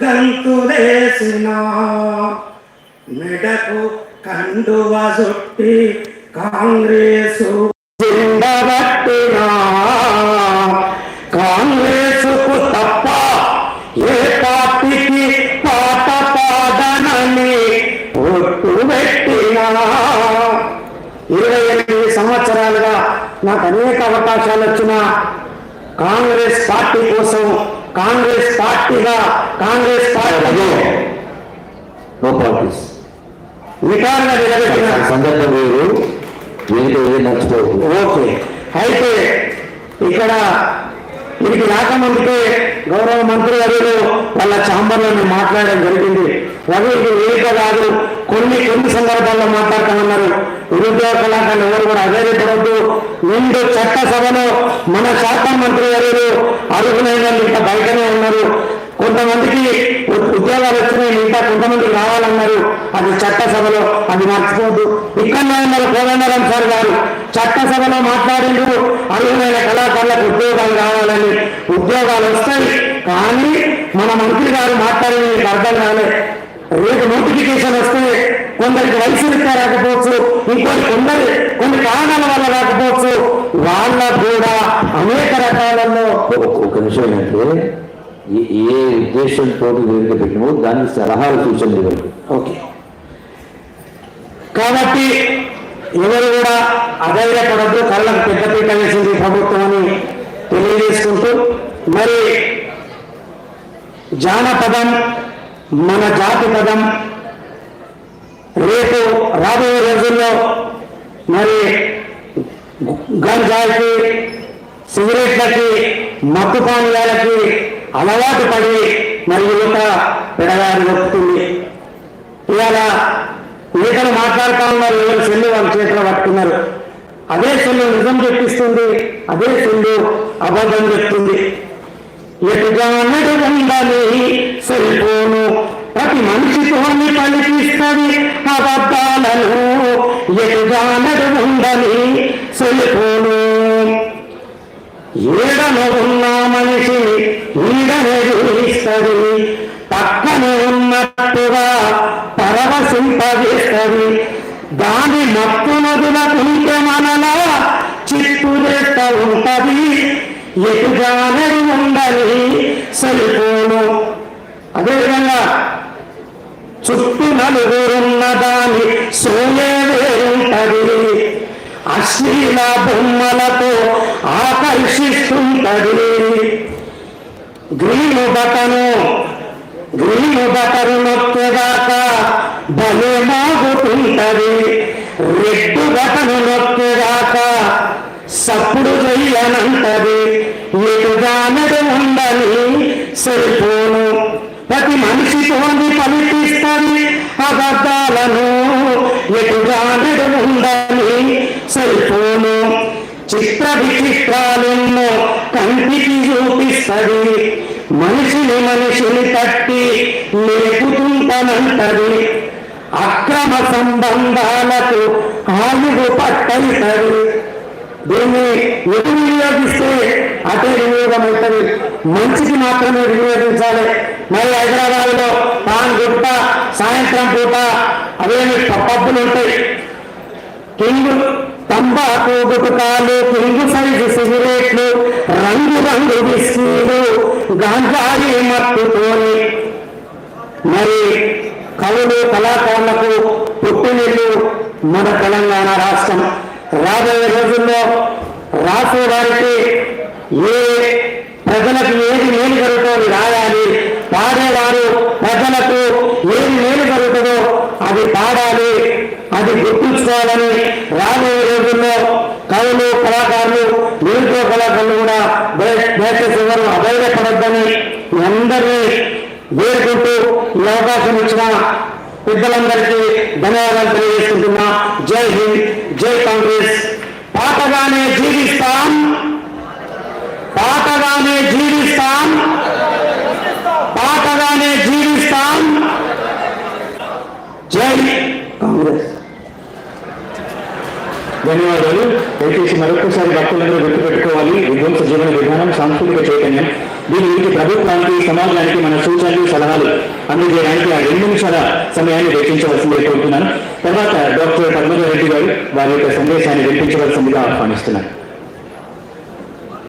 గంతులేసిన మెడకు కండువ చుట్టి కాంగ్రెసు జిందబట్టినా కాంగ్రెసుకు తప్ప ఏ పార్టీకి పాట పాడనని ఒట్టు పెట్టినా. ఇరవై ఎనిమిది సంవత్సరాలుగా నాకు అనేక అవకాశాలు వచ్చిన కాంగ్రెస్ పార్టీ కోసం కాంగ్రెస్ పార్టీగా కాంగ్రెస్ పార్టీ నో పాలిటిక్స్ నిటారుగా నిలబెట్టిన సందర్భం వేరు ఏది నడుచుకోవద్దు ఓకే. అయితే ఇక్కడ వీరికి రాకముందుకే గౌరవ మంత్రి వర్యులు వాళ్ళ ఛాంబర్లో మాట్లాడడం జరిగింది. రవి ఇది వేదిక కాదు కొన్ని కొన్ని సందర్భాల్లో మాట్లాడతామన్నారు నిరుద్యోగ కళాకారులు ఎవరు కూడా అధైర్యపడద్దు నిండు చట్టసభలో మన శాఖ మంత్రి గారు అర్హులైన ఇంకా బయటనే ఉన్నారు. కొంతమందికి ఉ- ఉద్యోగాలు వచ్చినాయి ఇంకా కొంతమందికి రావాలన్నారు. అది చట్టసభలో అది మర్చిపోద్దు ఇక్కడనే ఉన్నారు కోదండరాం సార్ గారు చట్టసభలో మాట్లాడిండ్రు. అర్హులైన కళాకారులకు ఉద్యోగాలు కావాలని ఉద్యోగాలు వస్తాయి కానీ మన మంత్రి గారు మాట్లాడిన అర్థం కాలేదు రేపు నోటిఫికేషన్ వస్తే కొందరికి రీత్యా రాకపోవచ్చు ఇంకొన్ని కొందరు కొన్ని కారణాల వల్ల రాకపోవచ్చు. వాళ్ళకు కూడా అనేక రకాలలో ఒక- విషయం ఏంటంటే ఏ- ఉద్దేశంతో వేదిక పెట్టినో దానికి సలహాలు సూచనలు ఇవ్వండి. ఓకే. కాబట్టి ఎవరు కూడా అధైర్యపడద్దు కళ్ళకు పెద్దపీట వేసింది ప్రభుత్వం అని తెలియజేసుకుంటూ మరి జానపదం మన జాతి పదం రేపు రాబోయే రోజుల్లో మరి గంజాయికి సిగరెట్లకి మత్తు పానీయాలకి అలవాటు పడి మరి యువత పెడగారి నొప్పుతుంది ఇవాళ నేతలు మాట్లాడుతూ ఉన్నారు ఎవరు సెల్లు వాళ్ళ చేతిలో పట్టుకున్నారు. అదే సెల్లు నిజం చెప్పిస్తుంది అదే సెల్లు అబద్ధం చెప్తుంది. ఎటుగానడు ఉండాలి? సెల్ఫోను ప్రతి మనిషితోని పలికిస్తుంది అబద్ధాలను ఎదుగానడు ఉందని సెల్ఫోను ఏడను ఉన్న మనిషి ఈడనే చూపిస్తుంది పక్కనే ఉన్నట్టుగా పరవశింపజేస్తుంది దాని మత్తు నదులకుంటే మనలా చిత్తు చేస్తూ ఉంటది. ఎటుగానే ఉండాలి సరిపోను చుట్టూ నలుగురున్న దాని సోయే వేరుంటది అశ్లీల బొమ్మలతో ఆకర్షిస్తుంటది. గ్రీను బటను గ్రీను బటను నొక్కేదాకా భలే మాగుతుంటది. రెడ్డు బటను నొక్కేదాకా సప్పుడు చెయ్యనంటది ఎటుగానడు ఉండని సరిపోను. ప్రతి మనిషి మనిషితోని పలికిస్తుంది అబద్ధాలను ఎటుగానడు ఉందని సరిపోను. చిత్ర విచిత్రాలెన్నో కంటికి చూపిస్తుంది. మనిషిని మనిషిని తట్టి లేపుతుంటనంటది అక్రమ సంబంధాలకు ఆయువు పట్టయితది దీన్ని ఎటు వినియోగిస్తే అటే వినియోగం అవుతుంది మంచికి మాత్రమే వినియోగించాలి మరి హైదరాబాద్లో పాన్ గుట్ట సాయంత్రం పూట అవేమి పబ్బులు ఉంటాయి. కింగు తంబాకు గుటకాలు కింగు సైజు సిగరెట్లు రంగు రంగు బిస్కీలు గాంజాయి మత్తుతోని. మరి కవులు కళాకారులకు పుట్టినీళ్ళు మన తెలంగాణ రాష్ట్రం. రాబోయే రోజుల్లో రాసే వారికి ఏ ప్రజలకు ఏది మేలు జరుగుతుంది రాయాలి. పాడేవారు ప్రజలకు ఏది మేలు జరుగుతుందో అది పాడాలి. అది గుర్తుంచుకోవాలని రాబోయే రోజుల్లో కవులు కళాకారులు నిరుద్యోగ కళాకారులు కూడా దయచేసి ఎవరు అధైర్యపడద్దని అందరినీ వేడుకుంటూ ఈ అవకాశం ఇచ్చిన పెద్దలందరికీ ధన్యవాదాలు తెలియజేసుకుంటున్నా. జై హింద్ జై కాంగ్రెస్. పాతగానే జీవిస్తాం. పాతగా జీవిస్తాం పాటగానే జీవిస్తాం జై కాంగ్రెస్ ధన్యవాదాలు. దయచేసి మరొకసారి భక్తులందరూ గుర్తుపెట్టుకోవాలి. విధ్వంస జీవన విధానం సాంస్కృతిక చైతన్యం. దీని గురించి ప్రభుత్వానికి సమాజానికి మన సూచనలు సలహాలు అందజేయడానికి ఆ రెండు నిమిషాల సమయాన్ని వెచ్చించవలసిందిగా కోరుతున్నాను. తర్వాత డాక్టర్ పద్మజ రెడ్డి గారు వారి యొక్క సందేశాన్ని వినిపించవలసిందిగా ఆహ్వానిస్తున్నాను.